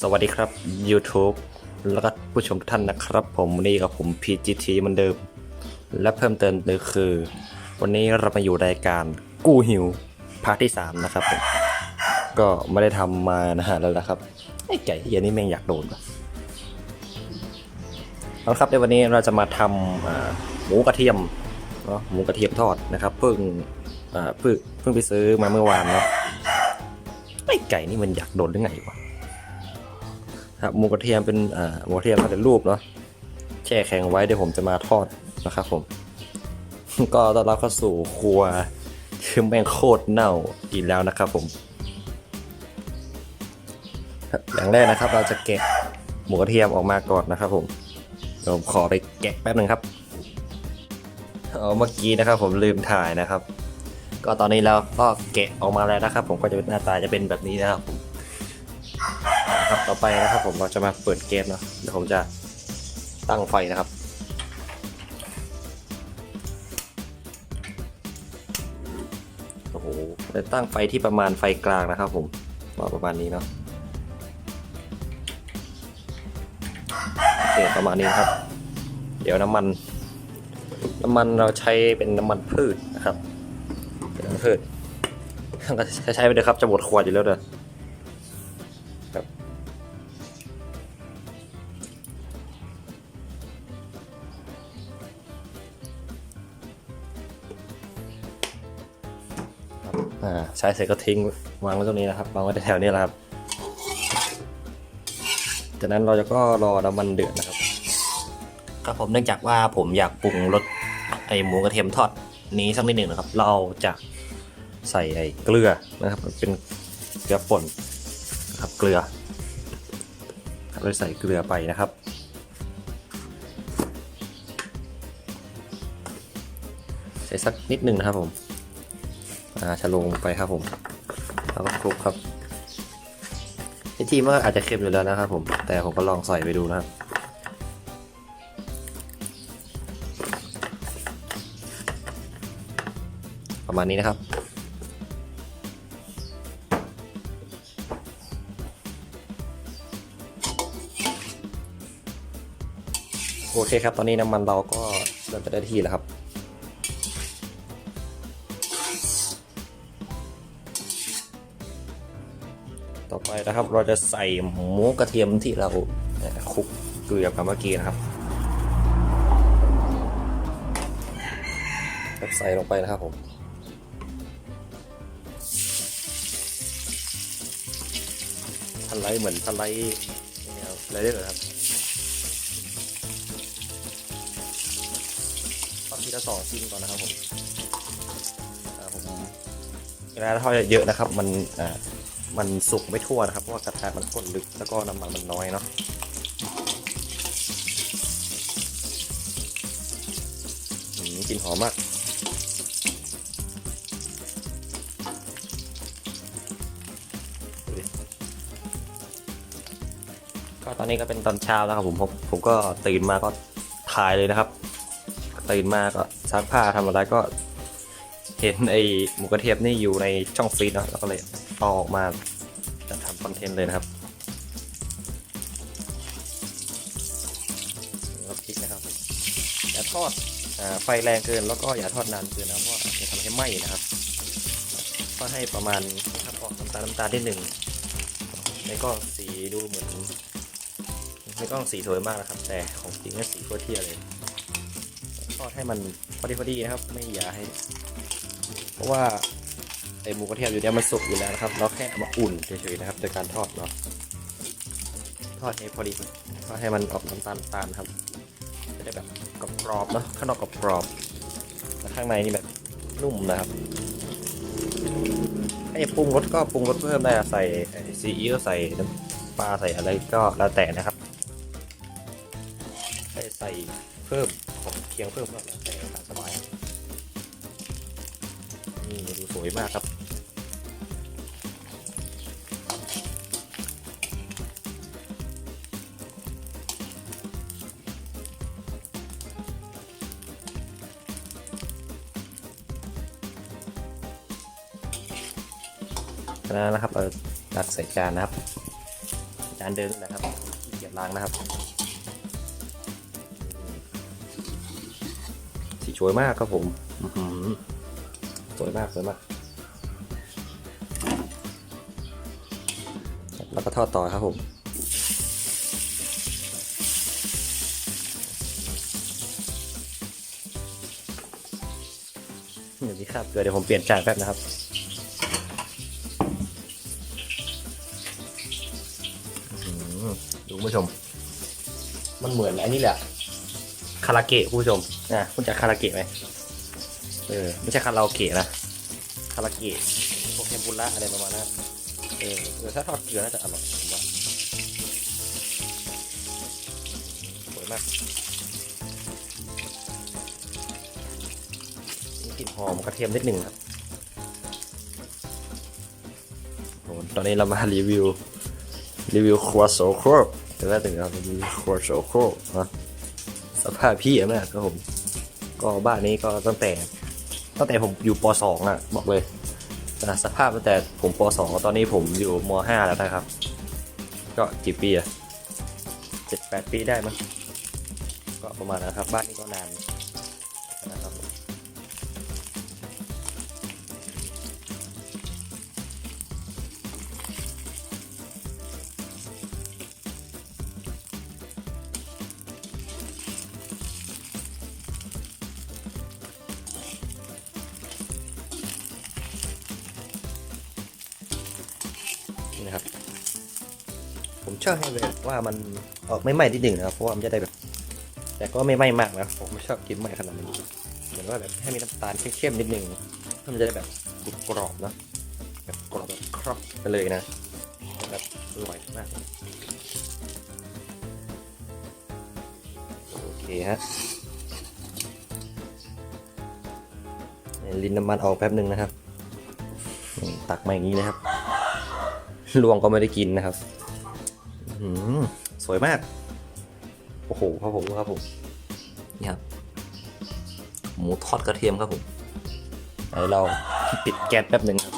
สวัสดีครับ YouTube แล้วก็ผู้ชมทุกท่านนะครับ ผมวันนี้กับผม PGT เหมือนเดิม และเพิ่มเติมเลยคือ วันนี้เรามาอยู่รายการกู้หิวพาร์ทที่ 3 นะครับผมก็ไม่ได้ทำมานานแล้วนะครับไอ้ไก่เหี้ยนี่แม่งอยากโดนว่ะเอาละครับในวันนี้เราจะมาทำหมูกระเทียมเนาะหมูกระเทียมทอดนะครับ เพิ่งเพิ่งเพิ่งไปซื้อมาเมื่อวานเนาะไอ้ไก่นี่มันอยากโดนหรือไงวะ ครับหมูกระเทียมเป็นอ่าหมูกระเทียมทำเป็นรูปเนาะแช่แข็งไว้เดี๋ยวผมจะมาทอดนะครับผม ก็ต้อนรับเข้าสู่ครัวคือแม่งโคตรเน่าอีกแล้วนะครับผมอย่างแรกนะครับ เราจะแกะหมูกระเทียมออกมาก่อนนะครับผมเดี๋ยวผมขอไปแกะแป๊บหนึ่งครับเอาเมื่อกี้นะครับ ผมลืมถ่ายนะครับ ก็ตอนนี้เราก็แกะออกมาแล้วนะครับ ผมก็จะเป็นหน้าตาจะเป็นแบบนี้นะครับผม ครับต่อไปนะครับ ผมเราจะมาเปิดเกมนะเดี๋ยวผมจะตั้งไฟนะครับโอ้โหจะตั้งไฟที่ประมาณไฟกลางนะครับ ผมว่าประมาณนี้เนาะโอเคประมาณนี้ครับ เดี๋ยวน้ำมัน น้ำมันเราใช้เป็นน้ำมันพืชนะครับเป็นน้ำมันพืชก็ใช้ไปเลยครับจะหมดขวดอยู่แล้วเด้อ อ่าใช้เสร็จก็ทิ้งวางไว้ตรงนี้นะครับวางไว้แถวๆนี้แหละครับ จากนั้นเราจะก็รอน้ำมันเดือดนะครับครับผมเนื่องจากว่าผมอยากปรุงรสไอหมูกระเทียมทอดนี้สักนิดหนึ่งนะครับ เราจะใส่ไอเกลือนะครับ เป็นเกลือป่นนะครับเกลือเราใส่เกลือไปนะครับใส่สักนิดหนึ่งนะครับผม ชะลงไปครับผมแล้วก็คลุกครับที่มันอาจจะเค็มอยู่แล้วนะครับผม แต่ผมก็ลองใส่ไปดูนะครับ ประมาณนี้นะครับ โอเคครับ ตอนนี้น้ำมันเราก็เริ่มจะได้ที่แล้วครับ ต่อไปนะครับเราจะใส่หมูกระเทียมที่เราคลุกเกลือกับเมื่อกี้นะครับใส่ลงไปนะครับผมสไลเหมือนสไลอะไรได้เลยครับทอดทีละสองชิ้นก่อนนะครับผมผมเวลาทอดเยอะๆนะครับ มันอ่า มันสุกไม่ทั่วนะครับ เพราะว่ากระทะมันข้นลึกแล้วก็น้ำมันมันน้อยเนาะอืมกลินหอมมากดูดิก็ตอนนี้ก็เป็นตอนเช้าแล้วครับผมผมผมก็ตื่นมาก็ถ่ายเลยนะครับ ตื่นมาก็ซักผ้าทำอะไรก็ เห็นไอหมูกระเทียมนี่อยู่ในช่องฟรีซเนอะแล้วก็เลยเอาออกมาจะทำคอนเทนต์เลยนะครับแล้วพริกนะครับอย่าทอดอไฟแรงเกินแล้วก็อย่าทอดนานเกินนะเพราะจะทำให้ไหม้นะครับ ก็ให้ประมาณนะครับออกน้ำตาลน้ำตาลที่หนึ่งในก็สีดูเหมือนในกล้องสีสวยมากนะครับ แต่ของจริงก็สีโคตรเที่ยเลยทอดให้มันพอดีพอดีนะครับ ไม่อย่าให้ เพราะว่าไอหมูกระเทียมอยู่เนี่ยมันสุกอยู่แล้วนะครับ เราแค่เอามาอุ่นเฉยๆนะครับโดยการทอดเนาะทอดให้พอดีทอดให้มันออกน้ำตาลน้ำตาลครับจะได้แบบกรอบๆเนาะข้างนอกกรอบๆแล้วข้างในนี่แบบนุ่มนะครับให้ปรุงรสก็ปรุงรสเพิ่มได้ใส่ซีอิ๊วใส่น้ำปลาใส่อะไรก็แล้วแต่นะครับให้ใส่เพิ่มของเคียงเพิ่มก็แล้วแต่สบายครับ นี่ดูสวยมากครับแล้วนะครับเราตักใส่จานนะครับ จานเดิมนะครับเกียจล้างนะครับสีสวยมากครับผม อือ สวยมากสวยมากแล้วก็ทอดต่อครับผมเดี๋ยวนี้ครับเดี๋ยวผมเปลี่ยนจานแป๊บนะครับอื้อหือดูคุณผู้ชม มันเหมือนอันนี้แหละ คาราเกะคุณผู้ชมนะคุณจะคาราเกะไหม เออไม่ใช่คาราโอเกะนะคาราเกะพวกเทมปุระอะไรประมาณนั้นเออเออถ้าทอดเกลือน่าจะอร่อยผมว่าสวยมากกลิ่นหอมกระเทียมนิดหนึ่งครับโอ้ตอนนี้เรามารีวิว รีวิวครัวโซโครเดี๋ยวแรกถึงเรารีวิวครัวโซโครนะสภาพพี่อะมากครับผม ก็บ้านนี้ก็ตั้งแต่ ตั้งแต่ผมอยู่ป .2 อะ บอกเลยนะสภาพตั้งแต่ผมป .2 ตอนนี้ผมอยู่ม .5 แล้วนะครับ ก็กี่ปีอะเจ็ดแปดปีได้มั้งก็ประมาณนะครับ บ้านนี้ก็นาน นะครับ ผมชอบให้แบบว่ามันออกไม่ไหม้นิดหนึ่งนะครับ เพราะว่ามันจะได้แบบ แต่ก็ไม่ไหม้มากนะ ผมไม่ชอบกินไหม้ขนาดนี้เหมือนว่าแบบให้มีน้ำตาลเข้มๆนิดหนึ่งให้มันจะได้แบบกรอบนะแบบกรอบแบบครอบไปเลยนะแบบอร่อยมากโอเคฮะลินน้ำมันออกแป๊บหนึ่งนะครับ ตักมาอย่างนี้นะครับ ลวงก็ไม่ได้กินนะครับอื้อหือสวยมาก โอ้โหครับผมครับผมนี่ครับหมูทอดกระเทียมครับผมเดี๋ยวเราปิดแก๊สแป๊บหนึ่งครับ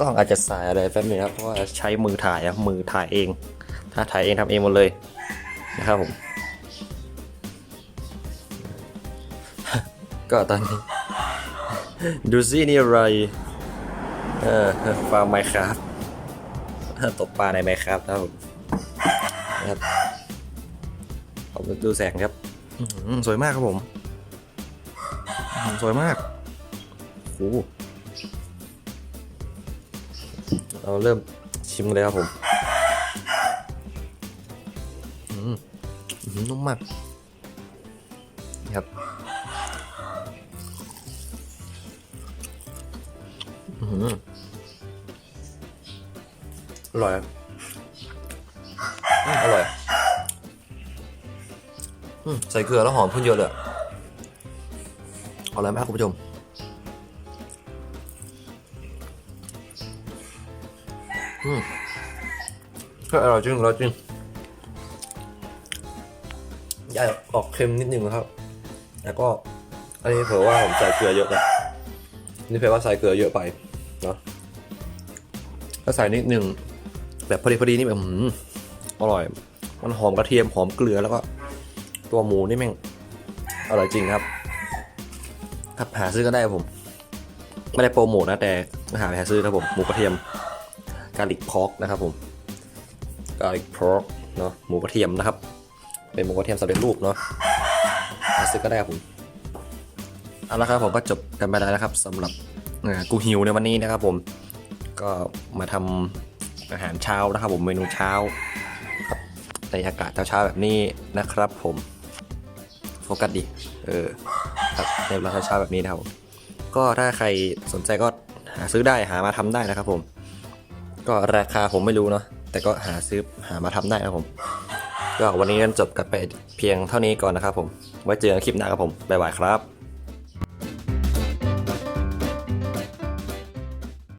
กล้องอาจจะสายอะไรแป๊บหนึงครับเพราะว่าใช้มือถ่ายอะมือถ่ายเอง ถ้าถ่ายเองทำเองหมดเลยนะครับผม ก็ตอนนี้ดูสินี่อะไรเออฟาร์มไมครับ ตกปลาในไมครับนะครับผมนะครับผมดูแสงครับอื้อหือสวยมากครับผมอื้อหือสวยมากโอ้โหเราเริ่มชิมกันเลยครับผมอื้อหืออื้อหือนุ่มมากนี่ครับ อร่อยอร่อยอใส่เกลือแล้วหอมขึ้นเยอะเลยอร่อยมากคุณผู้ชมอืมอร่อยจริงอร่อยจริงยายออกเค็มนิดนึงนะครับ แล้วก็ อันนี้เผื่อว่าผมใส่เกลือเยอะไปนี่เผื่อว่าใส่เกลือเยอะไปเนาะก็ใส่นิดนึง แบบพอดีพอดีนี่แบบอร่อย มันหอมกระเทียมหอมเกลือแล้วก็ ตัวหมูนี่แม่งอร่อยจริงครับครับหาซื้อก็ได้ผม ไม่ได้โปรโมทนะแต่หาไปหาซื้อครับผมหมูกระเทียมกาลิกพอกนะครับผมกาลิกพอกเนาะหมูกระเทียมนะครับ เป็นหมูกระเทียมสำเร็จรูปเนาะหาซื้อก็ได้ครับผมเอาละครับผมก็จบกันไปแล้วนะครับสำหรับกูหิวในวันนี้นะครับผมก็มาทำ อาหารเช้านะครับผมเมนูเช้าครับในอากาศเช้าๆแบบนี้นะครับผมโฟกัสดิเออครับในเวลาเช้าๆแบบนี้นะครับผมก็ถ้าใครสนใจก็หาซื้อได้หามาทำได้นะครับผม ก็ราคาผมไม่รู้เนาะแต่ก็หาซื้อหามาทำได้นะครับผม ก็วันนี้กันจบกันไปเพียงเท่านี้ก่อนนะครับผม ไว้เจอกันคลิปหน้าครับผมบ๊ายบายครับ